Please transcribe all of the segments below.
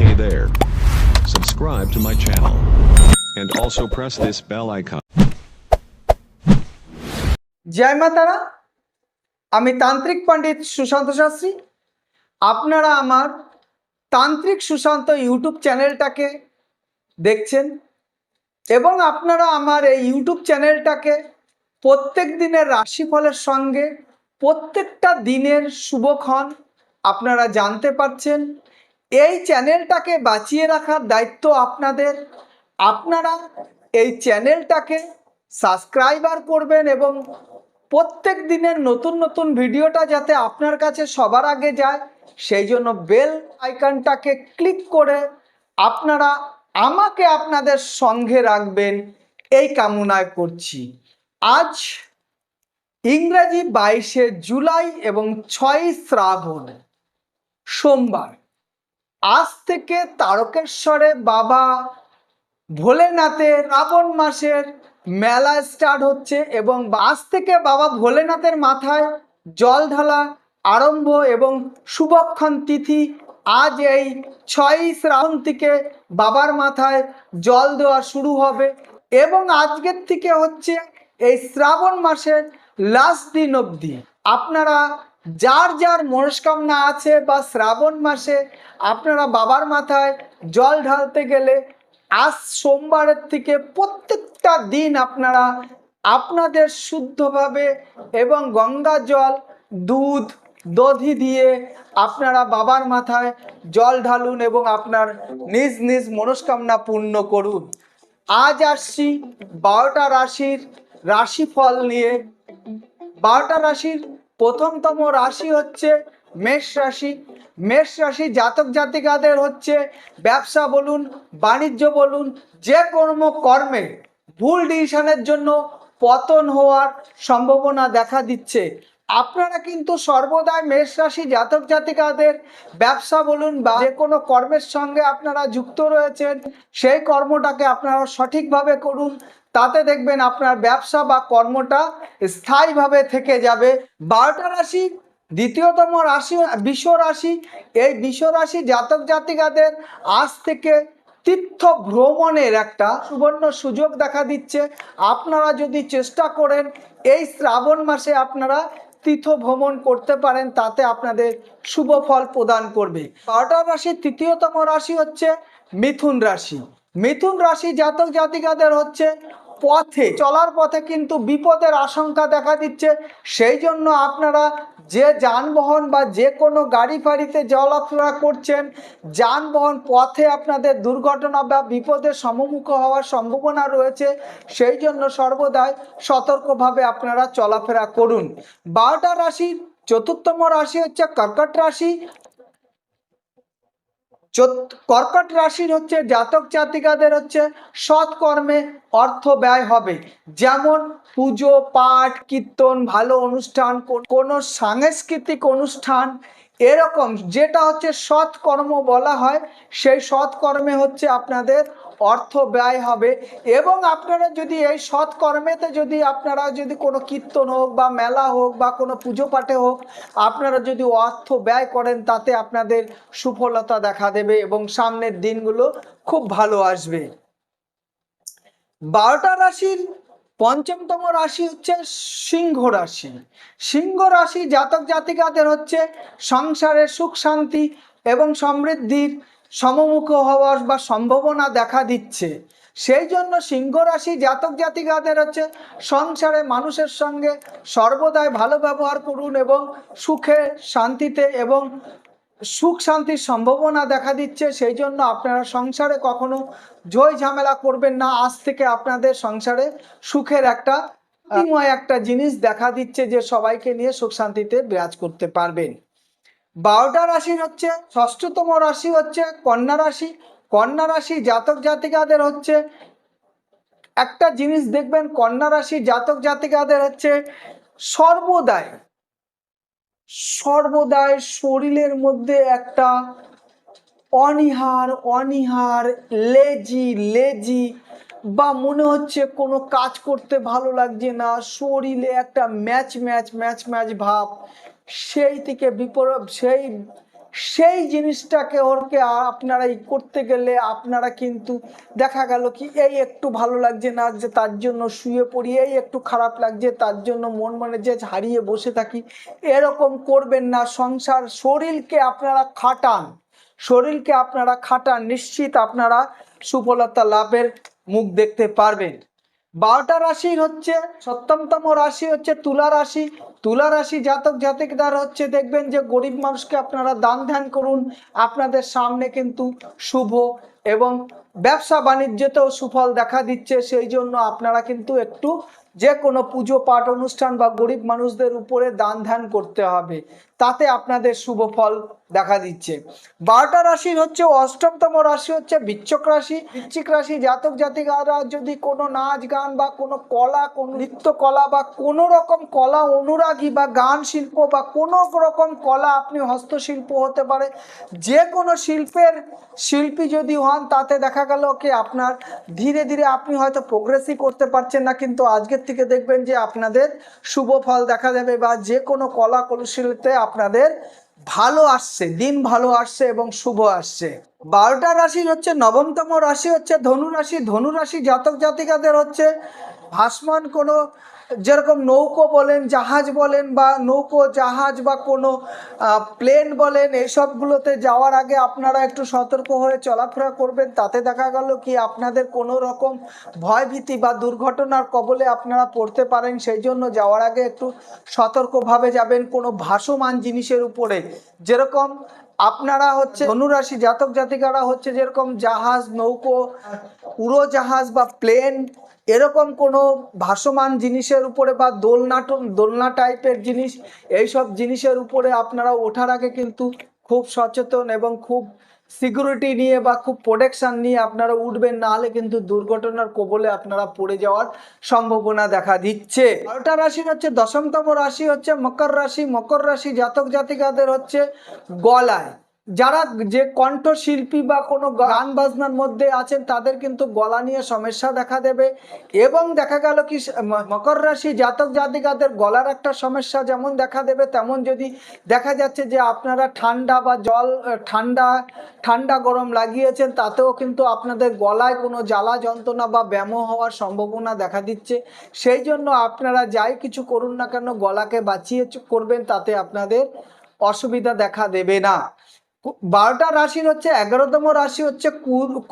Hey there. Subscribe to my channel. And also press this bell icon. জয় মা তারা আমি তান্ত্রিক পণ্ডিত সুশান্ত শাস্ত্রী আপনারা আমার তান্ত্রিক সুশান্ত ইউটিউব চ্যানেলটাকে দেখছেন এবং আপনারা আমার এই ইউটিউব চ্যানেলটাকে প্রত্যেক দিনের রাশিফলের সঙ্গে প্রত্যেকটা দিনের শুভক্ষণ আপনারা জানতে পারছেন এই চ্যানেলটাকে বাঁচিয়ে রাখার দায়িত্ব আপনাদের। আপনারা এই চ্যানেলটাকে সাবস্ক্রাইবার করবেন এবং প্রত্যেক দিনের নতুন নতুন ভিডিওটা যাতে আপনার কাছে সবার আগে যায়, সেই জন্য বেল আইকনটাকে ক্লিক করে আপনারা আমাকে আপনাদের সঙ্গে রাখবেন। এই কামনায় করছি। আজ ইংরেজি বাইশে জুলাই এবং ছয়ই শ্রাবণ, সোমবার। আজ থেকে তারকেশ্বরে বাবা ভোলেনাথের রাবণ মাসের মেলা স্টার্ট হচ্ছে এবং আজ থেকে বাবা ভোলেনাথের মাথায় জল ঢালা আরম্ভ এবং শুভক্ষণ তিথি আজ এই ছয়ই শ্রাবণ থেকে বাবার মাথায় জল দেওয়া শুরু হবে এবং আজকের থেকে হচ্ছে এই শ্রাবণ মাসের লাস্ট দিন অবধি। আপনারা যার যার মনস্কামনা আছে বা শ্রাবণ মাসে আপনারা বাবার মাথায় জল ঢালতে গেলে আজ সোমবারের থেকে প্রত্যেকটা দিন আপনারা আপনাদের শুদ্ধভাবে এবং গঙ্গা জল, দুধ, দধি দিয়ে আপনারা বাবার মাথায় জল ঢালুন এবং আপনার নিজ নিজ মনস্কামনা পূর্ণ করুন। আজ আসছি বারোটা রাশির রাশিফল নিয়ে। বারোটা রাশির প্রথমতম রাশি হচ্ছে মেষ রাশি। মেষ রাশি জাতক জাতিকাদের হচ্ছে ব্যবসা বলুন, বাণিজ্য বলুন, যে কর্ম কর্মে ভুল ডিসিশনের জন্য পতন হওয়ার সম্ভাবনা দেখা দিচ্ছে। আপনারা কিন্তু সর্বদাই মেষ রাশি জাতক জাতিকাদের ব্যবসা বলুন বা যে কোনো কর্মের সঙ্গে আপনারা যুক্ত রয়েছেন, সেই কর্মটাকে আপনারা সঠিকভাবে করুন। তাতে দেখবেন আপনার ব্যবসা বা কর্মটা স্থায়ীভাবে থেকে যাবে। বারোটা রাশি, দ্বিতীয়তম রাশি, বিশ্ব রাশি, এই বিশ্ব রাশি জাতক জাতিকাদের আজ থেকে তীর্থ ভ্রমণের একটা সুবর্ণ সুযোগ দেখা দিচ্ছে। আপনারা যদি চেষ্টা করেন, এই শ্রাবণ মাসে আপনারা তীর্থ ভ্রমণ করতে পারেন, তাতে আপনাদের শুভ ফল প্রদান করবে। বারোটা রাশির তৃতীয়তম রাশি হচ্ছে মিথুন রাশি। মিথুন রাশি জাতক জাতিকাদের হচ্ছে পথে, চলার পথে কিন্তু বিপদের আশঙ্কা দেখা দিচ্ছে। সেই জন্য আপনারা যে যানবাহন বা যে কোনো গাড়ি ফাড়িতে চলাফেরা করছেন, যানবাহন পথে আপনাদের দুর্ঘটনা বা বিপদের সম্মুখ হওয়ার সম্ভাবনা রয়েছে, সেই জন্য সর্বদাই সতর্কভাবে আপনারা চলাফেরা করুন। বারোটা রাশির চতুর্থম রাশি হচ্ছে কর্কট রাশি কর্কট রাশির হচ্ছে জাতক জাতিকাদের হচ্ছে সৎকর্মে অর্থ ব্যয় হবে। যেমন পুজো, পাঠ, কীর্তন, ভালো অনুষ্ঠান কোনো সাংস্কৃতিক অনুষ্ঠান এরকম যেটা হচ্ছে সৎকর্ম বলা হয়, সেই সৎকর্মে হচ্ছে আপনাদের অর্থ ব্যয় হবে এবং আপনারা যদি এই সৎ কর্মেতে যদি আপনারা যদি কোনো কীর্তন হোক বা মেলা হোক বা কোনো পুজো পাঠে হোক, আপনারা যদি অর্থ ব্যয় করেন তাতে আপনাদের সুফলতা দেখা দেবে এবং সামনের দিনগুলো খুব ভালো আসবে। বারোটা রাশির পঞ্চমতম রাশি হচ্ছে সিংহ রাশি। সিংহ রাশি জাতক জাতিকাদের হচ্ছে সংসারের সুখ শান্তি এবং সমৃদ্ধির সমমুখ হওয়ার বা সম্ভাবনা দেখা দিচ্ছে। সেই জন্য সিংহ রাশি জাতক জাতিকাদের হচ্ছে সংসারে মানুষের সঙ্গে সর্বদাই ভালো ব্যবহার করুন এবং সুখে, শান্তিতে এবং সুখ শান্তির সম্ভাবনা দেখা দিচ্ছে। সেই জন্য আপনারা সংসারে কখনো জয় ঝামেলা করবেন না। আজ থেকে আপনাদের সংসারে সুখের একটা একটা জিনিস দেখা দিচ্ছে যে সবাইকে নিয়ে সুখ শান্তিতে বিরাজ করতে পারবেন। বারোটা রাশির হচ্ছে, ষষ্ঠতম রাশি হচ্ছে কন্যা রাশি। কন্যা রাশি জাতক জাতিকাদের হচ্ছে, একটা জিনিস দেখবেন, কন্যা রাশি জাতক জাতিকাদের হচ্ছে সর্বদাই সর্বদাই শরীরের মধ্যে একটা অনিহার অনিহার লেজি লেজি বা মনে হচ্ছে কোনো কাজ করতে ভালো লাগছে না, শরীরে একটা ম্যাচ ম্যাচ ম্যাচ ম্যাচ ভাব। সেই থেকে বিপরীত, সেই সেই জিনিসটাকে ওরকে আপনারা করতে গেলে আপনারা কিন্তু দেখা গেল কি এই একটু ভালো লাগছে না, যে তার জন্য শুয়ে পড়ি, এই একটু খারাপ লাগছে, তার জন্য মন মনে যে হারিয়ে বসে থাকি, এরকম করবেন না। সংসার শরীরকে আপনারা খাটান, শরীরকে আপনারা খাটান, নিশ্চিত আপনারা সুফলতা লাভের মুখ দেখতে পারবেন। বারোটা রাশি হচ্ছে সপ্তমতম রাশি হচ্ছে তুলা রাশি। তুলা রাশি জাতক জাতিকদার হচ্ছে, দেখবেন যে গরিব মানুষকে আপনারা দান ধ্যান করুন, আপনাদের সামনে কিন্তু শুভ এবং ব্যবসা বাণিজ্যতেও সুফল দেখা দিচ্ছে। সেই জন্য আপনারা কিন্তু একটু যে কোনো পুজো পাঠ অনুষ্ঠান বা গরিব মানুষদের উপরে দান ধ্যান করতে হবে। তাতে আপনাদের শুভ ফল দেখা দিচ্ছে। বারোটা রাশির হচ্ছে অষ্টমতম রাশি হচ্ছে বিচ্ছক রাশি। বৃশ্চিক রাশি জাতক জাতিকারা যদি কোনো নাচ গান বা কোনো কলা, কোনো নৃত্য কলা বা কোনো রকম কলা, অনুরাগী বা গান শিল্প বা কোনো রকম কলা আপনি হস্তশিল্প হতে পারে, যে কোনো শিল্পের শিল্পী যদি হন, তাতে দেখা গেল কি আপনার ধীরে ধীরে আপনি হয়তো প্রোগ্রেসই করতে পারছেন না, কিন্তু আজকের থেকে দেখবেন যে আপনাদের শুভ ফল দেখা যাবে বা যে কোনো কলা কৌশলীতে আপনাদের ভালো আসছে, দিন ভালো আসছে এবং শুভ আসছে। বারোটা রাশি হচ্ছে নবমতম রাশি হচ্ছে ধনু রাশি ধনু রাশি জাতক জাতিকাদের হচ্ছে ভাসমান কোনো যেরকম নৌকো বলেন, জাহাজ বলেন বা নৌকো, জাহাজ বা কোনো প্লেন বলেন, এসবগুলোতে যাওয়ার আগে আপনারা একটু সতর্ক হয়ে চলাফেরা করবেন। তাতে দেখা গেল কি আপনাদের কোনো রকম ভয়ভীতি বা দুর্ঘটনার কবলে আপনারা পড়তে পারেন। সেই জন্য যাওয়ার আগে একটু সতর্কভাবে যাবেন কোনো ভাসমান জিনিসের উপরে। যেরকম আপনারা হচ্ছে ধনুরাশি জাতক জাতিকারা হচ্ছে যেরকম জাহাজ, নৌকো, উড়োজাহাজ বা প্লেন এরকম কোনো ভাসমান জিনিসের উপরে বা দোলনাটন দোলনা টাইপের জিনিস, এইসব জিনিসের উপরে আপনারা ওঠার আগে কিন্তু খুব সচেতন এবং খুব সিকিউরিটি নিয়ে বা খুব প্রোটেকশান নিয়ে আপনারা উঠবেন না হলে কিন্তু দুর্ঘটনার কবলে আপনারা পড়ে যাওয়ার সম্ভাবনা দেখা দিচ্ছে। বারোটা রাশির হচ্ছে দশমতম রাশি হচ্ছে মকর রাশি। মকর রাশি জাতক জাতিকাদের হচ্ছে গলায়। যারা যে কণ্ঠশিল্পী বা কোনো গান বাজনার মধ্যে আছেন, তাদের কিন্তু গলা নিয়ে সমস্যা দেখা দেবে এবং দেখা গেল কি মকর রাশি জাতক জাতিকাদের গলার একটা সমস্যা যেমন দেখা দেবে, তেমন যদি দেখা যাচ্ছে যে আপনারা ঠান্ডা বা জল ঠান্ডা ঠান্ডা গরম লাগিয়েছেন, তাতেও কিন্তু আপনাদের গলায় কোনো জ্বালা যন্ত্রণা বা ব্যায়াম হওয়ার সম্ভাবনা দেখা দিচ্ছে। সেই জন্য আপনারা যাই কিছু করুন না কেন, গলাকে বাঁচিয়ে করবেন, তাতে আপনাদের অসুবিধা দেখা দেবে না। বারোটা রাশির হচ্ছে, এগারোতম রাশি হচ্ছে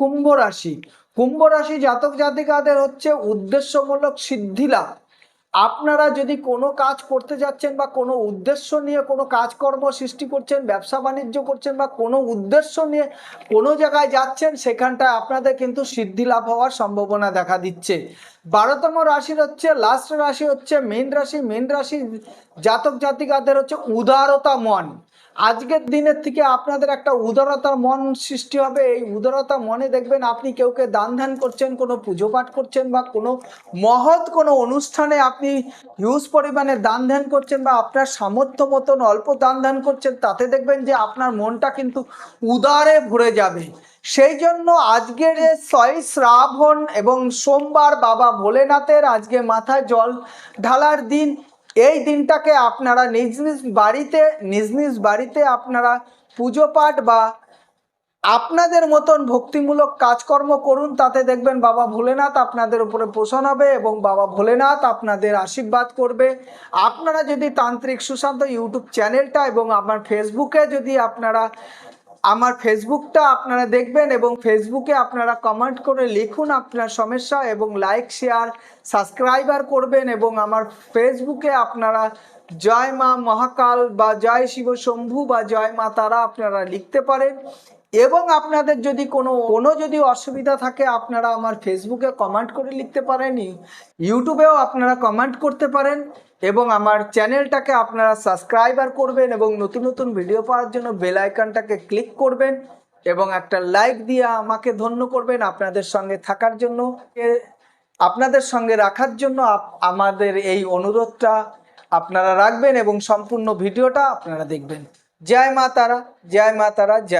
কুম্ভ রাশি। কুম্ভ রাশি জাতক জাতিকাদের হচ্ছে উদ্দেশ্যমূলক সিদ্ধি লাভ। আপনারা যদি কোনো কাজ করতে যাচ্ছেন বা কোনো উদ্দেশ্য নিয়ে কোনো কাজকর্ম সৃষ্টি করছেন, ব্যবসা বাণিজ্য করছেন বা কোনো উদ্দেশ্য নিয়ে কোনো জায়গায় যাচ্ছেন, সেখানটায় আপনাদের কিন্তু সিদ্ধি লাভ হওয়ার সম্ভাবনা দেখা দিচ্ছে। বারোতম রাশির হচ্ছে, লাস্ট রাশি হচ্ছে, মেন রাশি। মেন রাশি জাতক জাতিকাদের হচ্ছে উদারতা মন। আজকের দিনের থেকে আপনাদের একটা উদারতার মন সৃষ্টি হবে। এই উদারতা মনে দেখবেন আপনি কেউকে দান ধ্যান করছেন, কোনো পুজো পাঠ করছেন বা কোনো মহৎ কোনো অনুষ্ঠানে আপনি হিউজ পরিমাণে দান ধ্যান করছেন বা আপনার সামর্থ্য মতন অল্প দান ধ্যান করছেন, তাতে দেখবেন যে আপনার মনটা কিন্তু উদারে ভরে যাবে। সেই জন্য আজকের ছয় শ্রাবণ এবং সোমবার বাবা ভোলেনাথের আজকে মাথায় জল ঢালার দিন এই দিনটাকে আপনারা নিজ নিজ বাড়িতে, নিজ নিজ বাড়িতে আপনারা পুজো পাঠ বা আপনাদের মতন ভক্তিমূলক কাজকর্ম করুন, তাতে দেখবেন বাবা ভোলেনাথ আপনাদের উপরে পোষণ হবে এবং বাবা ভোলেনাথ আপনাদের আশীর্বাদ করবে। আপনারা যদি তান্ত্রিক সুশান্ত ইউটিউব চ্যানেলটা এবং আমার ফেসবুকে যদি আপনারা আমার ফেসবুকটা আপনারা দেখবেন এবং ফেসবুকে আপনারা কমেন্ট করে লিখুন আপনার সমস্যা এবং লাইক শেয়ার সাবস্ক্রাইবার করবেন এবং আমার ফেসবুকে আপনারা জয় মা মহাকাল বা জয় শিব শম্ভু বা জয় মা তারা আপনারা লিখতে পারেন। এবং আপনাদের যদি কোনো কোনো যদি অসুবিধা থাকে, আপনারা আমার ফেসবুকে কমেন্ট করে লিখতে পারেন ইউটিউবেও আপনারা কমেন্ট করতে পারেন, এবং আমার চ্যানেলটাকে আপনারা সাবস্ক্রাইবার করবেন এবং নতুন নতুন ভিডিও পাওয়ার জন্য বেল আইকনটাকে ক্লিক করবেন, এবং একটা লাইক দিয়ে আমাকে ধন্য করবেন আপনাদের সঙ্গে থাকার জন্য। আপনাদের সঙ্গে রাখার জন্য আমাদের এই অনুরোধটা আপনারা রাখবেন এবং সম্পূর্ণ ভিডিওটা আপনারা দেখবেন। জয় মা তারা, জয় মা তারা, জয়।